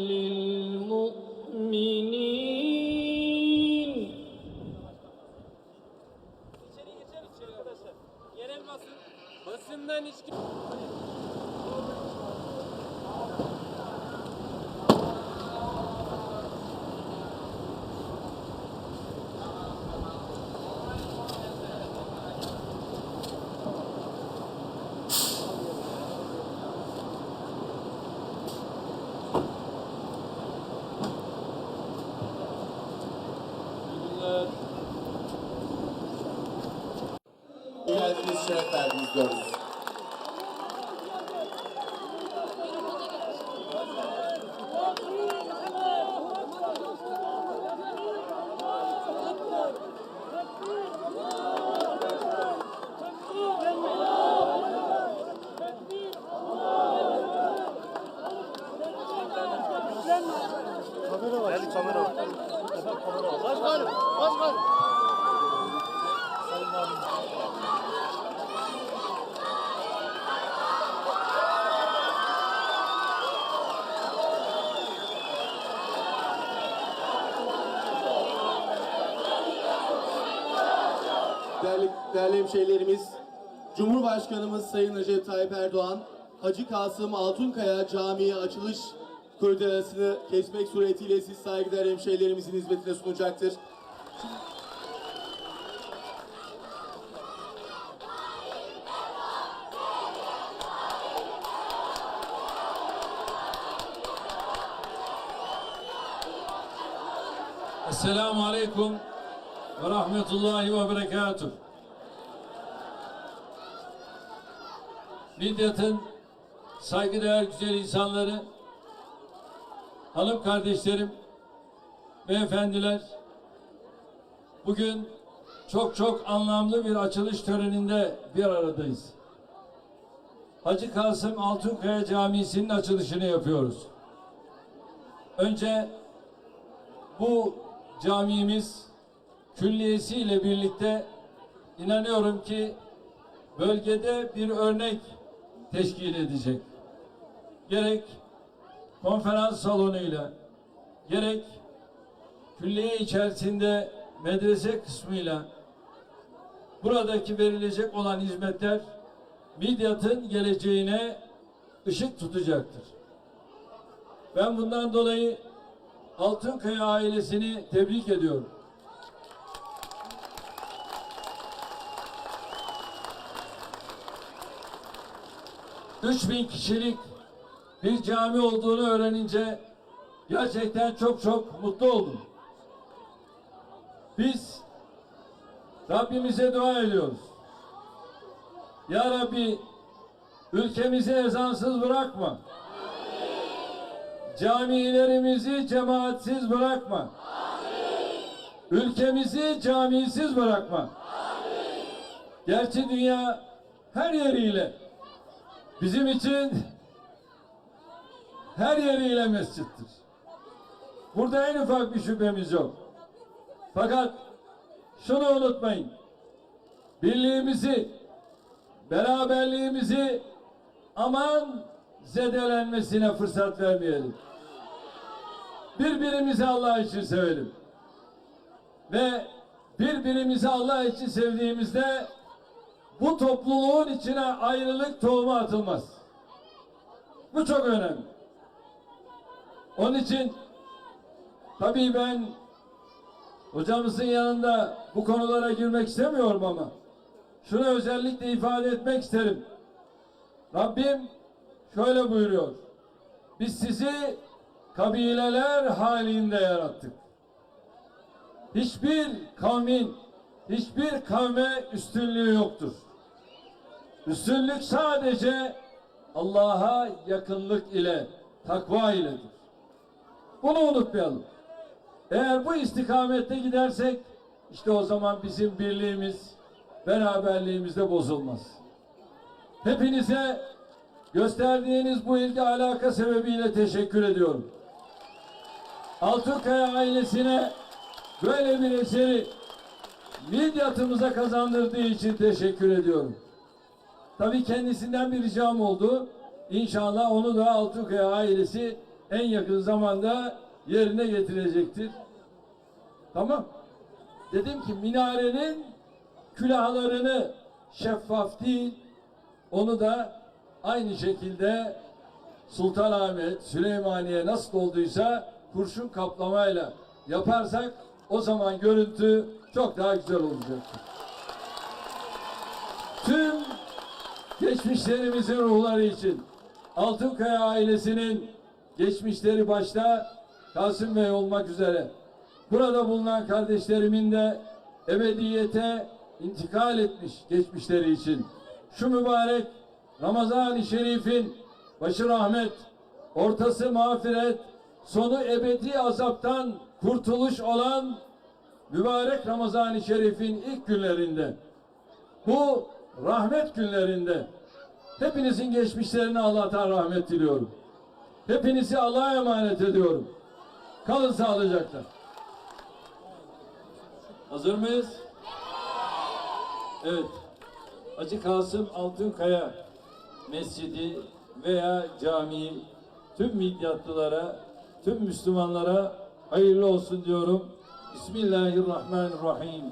لي Geldiniz şeref verdiniz diyoruz. Değerli, değerli hemşehrilerimiz, Cumhurbaşkanımız Sayın Recep Tayyip Erdoğan, Hacı Kasım Altunkaya Camii açılış kurdelasını kesmek suretiyle siz saygıdeğer hemşehrilerimizin hizmetine sunacaktır. Esselamu Aleyküm ve Rahmetullahi ve Berekatuh. Midyat'ın saygıdeğer güzel insanları, hanım kardeşlerim, beyefendiler, bugün çok çok anlamlı bir açılış töreninde bir aradayız. Hacı Kasım Altunkaya Camii'sinin açılışını yapıyoruz. Önce bu camimiz külliyesiyle birlikte inanıyorum ki bölgede bir örnek teşkil edecek. Gerek konferans salonuyla, gerek külliye içerisinde medrese kısmıyla buradaki verilecek olan hizmetler Midyat'ın geleceğine ışık tutacaktır. Ben bundan dolayı Altınkaya ailesini tebrik ediyorum. Üç bin kişilik bir cami olduğunu öğrenince gerçekten çok çok mutlu oldum. Biz Rabbimize dua ediyoruz. Ya Rabbi ülkemizi ezansız bırakma. Camilerimizi cemaatsiz bırakma. Ülkemizi camisiz bırakma. Gerçi dünya her yeriyle bizim için her yeriyle mescittir. Burada en ufak bir şüphemiz yok. Fakat şunu unutmayın. Birliğimizi, beraberliğimizi aman zedelenmesine fırsat vermeyelim. Birbirimizi Allah için sevelim. Ve birbirimizi Allah için sevdiğimizde bu topluluğun içine ayrılık tohumu atılmaz. Bu çok önemli. Onun için tabii ben hocamızın yanında bu konulara girmek istemiyorum ama şunu özellikle ifade etmek isterim. Rabbim şöyle buyuruyor. Biz sizi kabileler halinde yarattık. Hiçbir kavmin hiçbir kavme üstünlüğü yoktur. Üstünlük sadece Allah'a yakınlık ile, takva iledir. Bunu unutmayalım. Eğer bu istikamette gidersek işte o zaman bizim birliğimiz, beraberliğimiz de bozulmaz. Hepinize gösterdiğiniz bu ilgi alaka sebebiyle teşekkür ediyorum. Altınkaya ailesine böyle bir eseri Midyat'ımıza kazandırdığı için teşekkür ediyorum. Tabii kendisinden bir ricam oldu. İnşallah onu da Altınkaya ailesi en yakın zamanda yerine getirecektir. Tamam. Dedim ki minarenin külahlarını şeffaf değil, onu da aynı şekilde Sultanahmet, Süleymaniye nasıl olduysa kurşun kaplamayla yaparsak o zaman görüntü çok daha güzel olacaktır. Tüm geçmişlerimizin ruhları için. Altınkaya ailesinin geçmişleri başta Kasım Bey olmak üzere. Burada bulunan kardeşlerimin de ebediyete intikal etmiş geçmişleri için. Şu mübarek Ramazan-ı Şerif'in başı rahmet, ortası mağfiret, sonu ebedi azaptan kurtuluş olan mübarek Ramazan-ı Şerif'in ilk günlerinde. Bu rahmet günlerinde hepinizin geçmişlerine Allah'tan rahmet diliyorum. Hepinizi Allah'a emanet ediyorum. Kalın sağlıcakla. Hazır mıyız? Evet. Hacı Kasım Altınkaya Mescidi veya camii tüm midyatlılara, tüm Müslümanlara hayırlı olsun diyorum. Bismillahirrahmanirrahim.